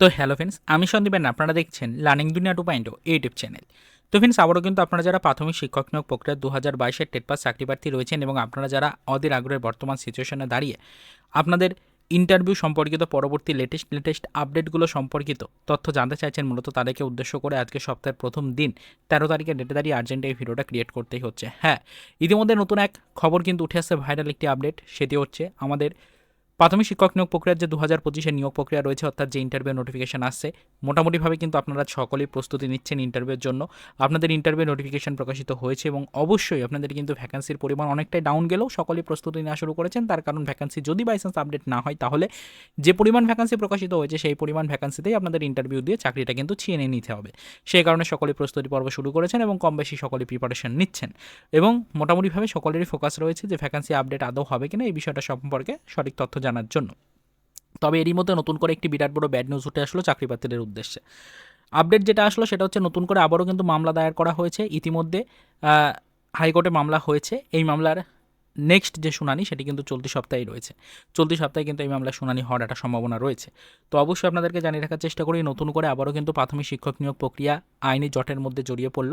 তো hello friends আমি সন্দীপেন আপনারা দেখছেন learning Duniya two point YouTube channel তো ফ্রেন্ডস আবারও কিন্তু আপনারা যারা প্রাথমিক শিক্ষক নিয়োগ প্রক্রিয়া দু হাজার বাইশের টেট পাস চাকরি প্রার্থী রয়েছেন এবং আপনারা যারা অধীর আগ্রহের বর্তমান সিচুয়েশনে দাঁড়িয়ে আপনাদের ইন্টারভিউ সম্পর্কিত পরবর্তী লেটেস্ট লেটেস্ট আপডেটগুলো সম্পর্কিত তথ্য জানতে চাইছেন মূলত তাদেরকে উদ্দেশ্য করে আজকে সপ্তাহের প্রথম দিন তেরো তারিখে ডেটে দাঁড়িয়ে আর্জেন্ট এই ভিডিওটা ক্রিয়েট করতেই হচ্ছে। হ্যাঁ ইতিমধ্যে নতুন এক খবর কিন্তু উঠে আসছে ভাইরাল একটি আপডেট সেটি হচ্ছে আমাদের প্রাথমিক শিক্ষক নিয়োগ প্রক্রিয়ার যে দু হাজার পঁচিশের নিয়োগ প্রক্রিয়া রয়েছে, অর্থাৎ যে ইন্টারভিউ নোটিফিকেশন আসছে, মোটামুটিভাবে কিন্তু আপনারা সকলেই প্রস্তুতি নিচ্ছেন ইন্টারভিউর জন্য। আপনাদের ইন্টারভিউ নোটিফিকেশন প্রকাশিত হয়েছে এবং অবশ্যই আপনাদের কিন্তু ভ্যাকান্সির পরিমাণ অনেকটাই ডাউন গেলেও সকলেই প্রস্তুতি নেওয়া শুরু করেছেন। তার কারণ ভ্যাকান্সি যদি বাইচান্স আপডেট না হয়, তাহলে যে পরিমাণ ভ্যাকান্সি প্রকাশিত হয়েছে, সেই পরিমাণ ভ্যাকান্সিতেই আপনাদের ইন্টারভিউ দিয়ে চাকরিটা কিন্তু ছিয়ে নিতে হবে। সেই কারণে সকলেই প্রস্তুতি পর্ব শুরু করেছেন এবং কম বেশি সকলেই প্রিপারেশন নিচ্ছেন। এবং মোটামুটিভাবে সকলেরই ফোকাস রয়েছে যে ভ্যাকান্সি আপডেট আদৌ হবে কিনা, এই বিষয়টা সম্পর্কে সঠিক তথ্য জানার জন্য। তবে এরই মধ্যে নতুন করে একটি বিরাট বড় ব্যাড নিউজ উঠে আসলো চাকরি প্রার্থীদের উদ্দেশ্যে। আপডেট যেটা আসলো সেটা হচ্ছে নতুন করে আবারও কিন্তু মামলা দায়ের করা হয়েছে। ইতিমধ্যে হাইকোর্টে মামলা হয়েছে। এই মামলার নেক্সট যে শুনানি, সেটি কিন্তু চলতি সপ্তাহেই রয়েছে। চলতি সপ্তাহে কিন্তু এই মামলার শুনানি হওয়ার একটা সম্ভাবনা রয়েছে। তো অবশ্যই আপনাদেরকে জানিয়ে রাখার চেষ্টা করি, নতুন করে আবারও কিন্তু প্রাথমিক শিক্ষক নিয়োগ প্রক্রিয়া আইনি জটের মধ্যে জড়িয়ে পড়ল।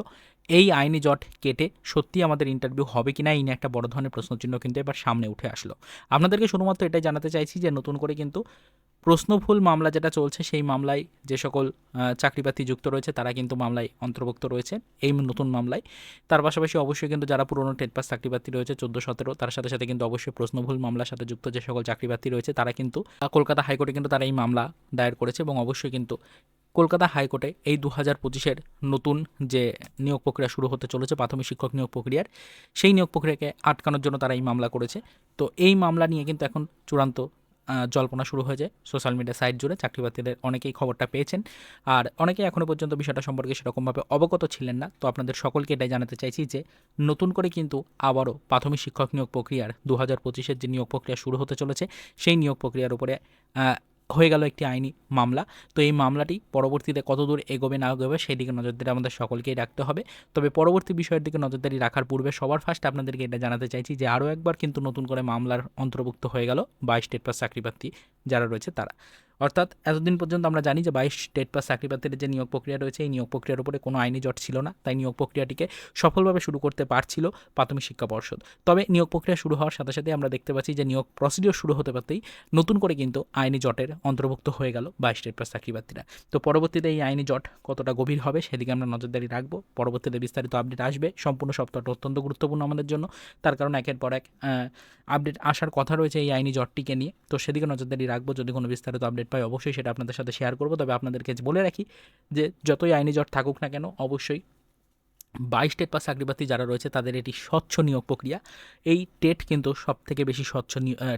এই আইনি জট কেটে সত্যি আমাদের ইন্টারভিউ হবে কি না এই নিয়ে একটা বড় ধরনের প্রশ্নচিহ্ন কিন্তু এবার সামনে উঠে আসলো। আপনাদেরকে শুধুমাত্র এটাই জানাতে চাইছি যে, নতুন করে কিন্তু প্রশ্নভুল মামলা যেটা চলছে, সেই মামলায় যে সকল চাকরিপ্রার্থী যুক্ত রয়েছে, তারা কিন্তু মামলায় অন্তর্ভুক্ত রয়েছে, এই নতুন মামলায়। তার পাশাপাশি অবশ্যই কিন্তু যারা পুরনো টেট পাস চাকরিপ্রার্থী রয়েছে, চোদ্দ, সতেরো, তার সাথে সাথে কিন্তু অবশ্যই প্রশ্নভুল মামলার সাথে যুক্ত যে সকল চাকরিপ্রার্থী রয়েছে, তারা কিন্তু কলকাতা হাইকোর্টে কিন্তু তারা এই মামলা দায়ের করেছে এবং অবশ্যই কিন্তু কলকাতা হাইকোর্টে এই দু হাজার পঁচিশের নতুন যে নিয়োগ প্রক্রিয়া শুরু হতে চলেছে, প্রাথমিক শিক্ষক নিয়োগ প্রক্রিয়ার, সেই নিয়োগ প্রক্রিয়াকে আটকানোর জন্য তারা এই মামলা করেছে। তো এই মামলা নিয়ে কিন্তু এখন চূড়ান্ত জল্পনা শুরু হয়ে যায় সোশ্যাল মিডিয়া সাইট জুড়ে। চাকরি চাকরিপ্রার্থীদের অনেকেই খবরটা পেয়েছেন। আর অনেকেই এখনও পর্যন্ত বিষয়টা সম্পর্কে সেরকমভাবে অবগত ছিলেন না। তো আপনাদের সকলকে এটাই জানাতে চাইছি যে, নতুন করে কিন্তু আবারও প্রাথমিক শিক্ষক নিয়োগ প্রক্রিয়ার দু হাজার পঁচিশের যে নিয়োগ প্রক্রিয়া শুরু হতে চলেছে, সেই নিয়োগ প্রক্রিয়ার উপরে হয়ে গেল একটি আইনি মামলা। তো এই মামলাটি পরবর্তীতে কতদূর এগোবে, না এগোবে সেই দিকে নজরদারি আমাদের সকলকেই রাখতে হবে। তবে পরবর্তী বিষয়ের দিকে নজরদারি রাখার পূর্বে সবার ফার্স্ট আপনাদেরকে এটা জানাতে চাইছি যে, আরও একবার কিন্তু নতুন করে মামলার অন্তর্ভুক্ত হয়ে গেল বাইশ স্টেট পাস চাকরিপ্রার্থী যারা রয়েছে তারা। অর্থাৎ এতদিন পর্যন্ত আমরা জানি যে, বাইশ স্টেট পাস চাকরিপ্রার্থীর যে নিয়োগ প্রক্রিয়া রয়েছে, এই নিয়োগ প্রক্রিয়ার উপরে কোনো আইনি জট ছিল না। তাই নিয়োগ প্রক্রিয়াটিকে সফলভাবে শুরু করতে পারছিল প্রাথমিক শিক্ষা পর্ষদ। তবে নিয়োগ প্রক্রিয়া শুরু হওয়ার সাথে সাথে আমরা দেখতে পাচ্ছি যে, নিয়োগ প্রসিডিওর শুরু হতে পারতেই নতুন করে কিন্তু আইনি জটের অন্তর্ভুক্ত হয়ে গেল। বাইশ স্টেট পাস চাকরিপ্রার্থীরা তো পরবর্তীতে এই আইনি জট কতটা গভীর হবে সেদিকে আমরা নজরদারি রাখব। পরবর্তীতে বিস্তারিত আপডেট আসবে। সম্পূর্ণ সপ্তাহটা অত্যন্ত গুরুত্বপূর্ণ আমাদের জন্য। তার কারণ একের পর এক আপডেট আসার কথা রয়েছে এই আইনি জটটিকে নিয়ে। তো সেদিকে নজরদারি রাখব। যদি কোনো বিস্তারিত আপডেট পাই অবশ্যই সেটা আপনাদের সাথে শেয়ার করব। তবে আপনাদেরকে বলে রাখি যে যতই আইনি জট থাকুক না কেন, অবশ্যই বাইশ টেট পাস চাকরিপ্রার্থী যারা রয়েছে, তাদের এটি স্বচ্ছ নিয়োগ প্রক্রিয়া। এই টেট কিন্তু সব থেকে বেশি স্বচ্ছ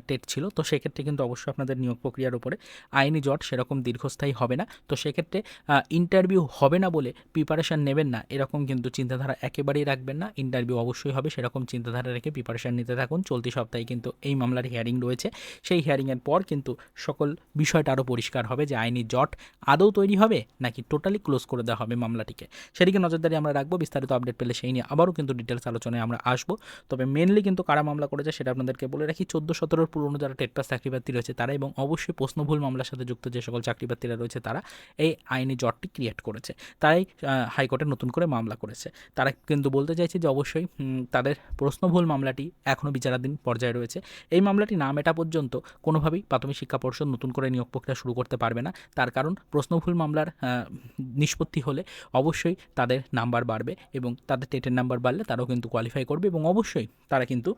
টেট ছিল। তো সেক্ষেত্রে কিন্তু অবশ্যই আপনাদের নিয়োগ প্রক্রিয়ার উপরে আইনি জট সেরকম দীর্ঘস্থায়ী হবে না। তো সেক্ষেত্রে ইন্টারভিউ হবে না বলে প্রিপারেশান নেবেন না। এরকম কিন্তু চিন্তাধারা একেবারেই রাখবেন না। ইন্টারভিউ অবশ্যই হবে, সেরকম চিন্তাধারা রেখে প্রিপারেশান নিতে থাকুন। চলতি সপ্তাহে কিন্তু এই মামলার হিয়ারিং রয়েছে। সেই হিয়ারিংয়ের পর কিন্তু সকল বিষয়টা আরও পরিষ্কার হবে যে আইনি জট আদৌ তৈরি হবে নাকি টোটালি ক্লোজ করে দেওয়া হবে মামলাটিকে। সেদিকে নজরদারি আমরা রাখব। বিস্তারিত আপডেট পেলে সেই নিয়ে আবারও কিন্তু ডিটেলস আলোচনায় আমরা আসব। তবে মেনলি কিন্তু কারা মামলা করেছে সেটা আপনাদেরকে বলে রাখি, চোদ্দ সতেরোর পুরনো যারা টেট পাস চাকরিপ্রার্থী রয়েছে তারা এবং অবশ্যই প্রশ্নভুল মামলার সাথে যুক্ত যে সকল চাকরিপ্রার্থীরা রয়েছে তারা এই আইনি জটটি ক্রিয়েট করেছে। তারাই হাইকোর্টে নতুন করে মামলা করেছে। তারা কিন্তু বলতে চাইছে যে অবশ্যই তাদের প্রশ্নভুল মামলাটি এখনও বিচারাধীন পর্যায়ে রয়েছে। এই মামলাটি না মেটা পর্যন্ত কোনোভাবেই প্রাথমিক শিক্ষা পর্ষদ নতুন করে নিয়োগ প্রক্রিয়া শুরু করতে পারবে না। তার কারণ প্রশ্নভুল মামলার নিষ্পত্তি হলে অবশ্যই তাদের নাম্বার বাড়বে এবং তাদের টেটের নাম্বার বাড়লে তারাও কিন্তু কোয়ালিফাই করবে এবং অবশ্যই তারা কিন্তু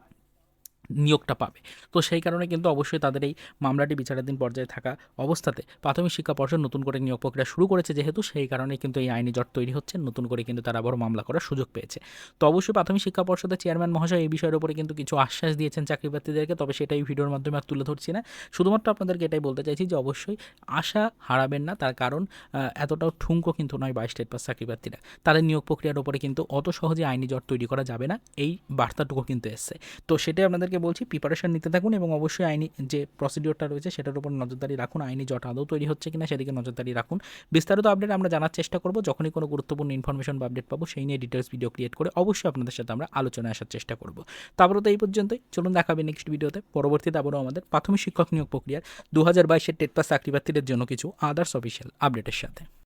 নিয়োগটা পাবে। তো সেই কারণে কিন্তু অবশ্যই তাদের এই মামলাটি বিচারাধীন পর্যায়ে থাকা অবস্থাতে প্রাথমিক শিক্ষা পর্ষদ নতুন করে নিয়োগ প্রক্রিয়া শুরু করেছে যেহেতু, সেই কারণে কিন্তু এই আইনি জট তৈরি হচ্ছে। নতুন করে কিন্তু তারা আবার মামলা করার সুযোগ পেয়েছে। তো অবশ্যই প্রাথমিক শিক্ষা পর্ষদের চেয়ারম্যান মহাশয় এই বিষয়ের উপরে কিন্তু কিছু আশ্বাস দিয়েছেন চাকরিপ্রার্থীদেরকে, তবে সেটা এই ভিডিওর মাধ্যমে আর তুলে ধরছি না। শুধুমাত্র আপনাদেরকে এটাই বলতে চাইছি যে অবশ্যই আশা হারাবেন না। তার কারণ এতটাও ঠুঙ্কো কিন্তু নয় বাইশ স্টেট পাস চাকরিপ্রার্থীরা। তাদের নিয়োগ প্রক্রিয়ার উপরে কিন্তু অত সহজে আইনি জট তৈরি করা যাবে না। এই বার্তাটুকু কিন্তু এসছে। তো সেটাই আপনাদেরকে বলছি প্রিপারেশন নিতে থাকুন এবং অবশ্যই আইনি যে প্রসিডিওরটা রয়েছে সেটার উপর নজরদারি রাখুন, আইনি জট আদৌ তৈরি হচ্ছে কিনা সেদিকে নজরদারি রাখুন। বিস্তারিত আপডেট আমরা জানার চেষ্টা করব, যখনই কোনো গুরুত্বপূর্ণ ইনফরমেশন বা আপডেট পাবো সেই নিয়ে ডিটেলস ভিডিও ক্রিয়েট করে অবশ্যই আপনাদের সাথে আমরা আলোচনায় আসার চেষ্টা করব। তারপরে তো এই পর্যন্তই, চলুন দেখাবে নেক্সট ভিডিওতে পরবর্তীতে আবারও আমাদের প্রাথমিক শিক্ষক নিয়োগ প্রক্রিয়ার দু হাজার বাইশের টেট পাস চাকরি প্রার্থীদের জন্য কিছু আদার্স অফিসিয়াল আপডেটের সাথে।